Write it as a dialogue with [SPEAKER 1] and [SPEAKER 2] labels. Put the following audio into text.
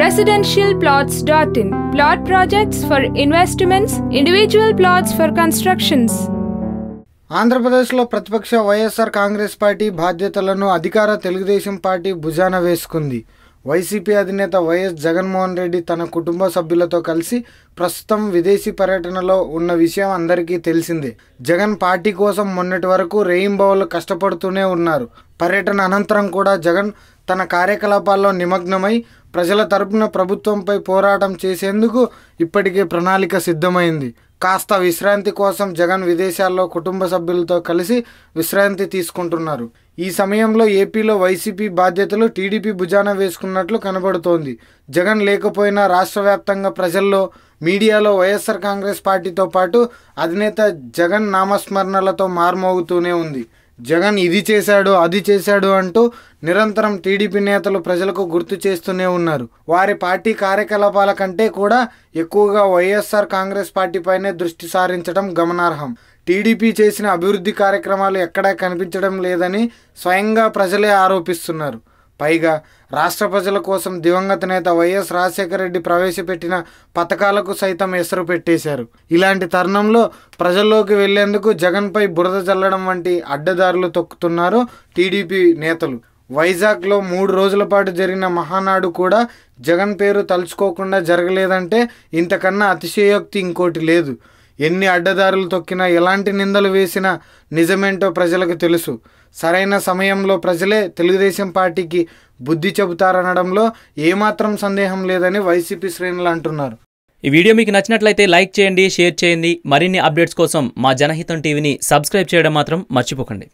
[SPEAKER 1] residentialplots.in. Plot projects for investments, individual plots for constructions.
[SPEAKER 2] ఆంధ్రప్రదేశ్లో ప్రతిపక్ష YSR Congress party బాధ్యతలను అధికార తెలుగుదేశం పార్టీ భుజాన వేసుకుంది వైసీపీ అధినేత వైఎస్ జగన్మోహన్ రెడ్డి తన కుటుంబ సభ్యులతో కలిసి ప్రస్తుతం విదేశీ పర్యటనలో ఉన్న విషయం అందరికీ తెలిసిందే. జగన్ పార్టీ కోసం మొన్నటి వరకు రేయింబవలు కష్టపడుతూనే ఉన్నారు. పర్యటన అనంతరం కూడా జగన్ తన కార్యకలాపాల్లో నిమగ్నమై ప్రజల తరపున ప్రభుత్వంపై పోరాటం చేసేందుకు ఇప్పటికే ప్రణాళిక సిద్ధమైంది. కాస్త విశ్రాంతి కోసం జగన్ విదేశాల్లో కుటుంబ సభ్యులతో కలిసి విశ్రాంతి తీసుకుంటున్నారు. ఈ సమయంలో ఏపీలో వైసీపీ బాధ్యతలు టీడీపీ భుజాన వేసుకున్నట్లు కనబడుతోంది. జగన్ లేకపోయినా రాష్ట్ర వ్యాప్తంగా ప్రజల్లో మీడియాలో వైఎస్ఆర్ కాంగ్రెస్ పార్టీతో పాటు అధినేత జగన్ నామస్మరణలతో మార్మోగుతూనే ఉంది. జగన్ ఇది చేశాడు అది చేశాడు అంటూ నిరంతరం టీడీపీ నేతలు ప్రజలకు గుర్తు చేస్తూనే ఉన్నారు. వారి పార్టీ కార్యకలాపాల కంటే కూడా ఎక్కువగా వైఎస్ఆర్ కాంగ్రెస్ పార్టీపైనే దృష్టి సారించడం గమనార్హం. టీడీపీ చేసిన అభివృద్ధి కార్యక్రమాలు ఎక్కడా కనిపించడం లేదని స్వయంగా ప్రజలే ఆరోపిస్తున్నారు. పైగా రాష్ట్ర ప్రజల కోసం దివంగత నేత వైఎస్ రాజశేఖర రెడ్డి ప్రవేశపెట్టిన పథకాలకు సైతం ఎసరు పెట్టేశారు. ఇలాంటి తరుణంలో ప్రజల్లోకి వెళ్ళేందుకు జగన్పై బురద చల్లడం వంటి అడ్డదారులు తొక్కుతున్నారు టీడీపీ నేతలు. వైజాగ్లో మూడు రోజుల పాటు జరిగిన మహానాడు కూడా జగన్ పేరు తలుచుకోకుండా జరగలేదంటే ఇంతకన్నా అతిశయోక్తి ఇంకోటి లేదు. ఎన్ని అడ్డదారులు తొక్కినా ఎలాంటి నిందలు వేసినా నిజమేంటో ప్రజలకు తెలుసు. సరైన సమయంలో ప్రజలే తెలుగుదేశం పార్టీకి బుద్ధి చెబుతారనడంలో ఏమాత్రం సందేహం లేదని వైసీపీ శ్రేణులు అంటున్నారు.
[SPEAKER 3] ఈ వీడియో మీకు నచ్చినట్లయితే లైక్ చేయండి షేర్ చేయండి. మరిన్ని అప్డేట్స్ కోసం మా జనహితం టీవీని సబ్స్క్రైబ్ చేయడం మాత్రం మర్చిపోకండి.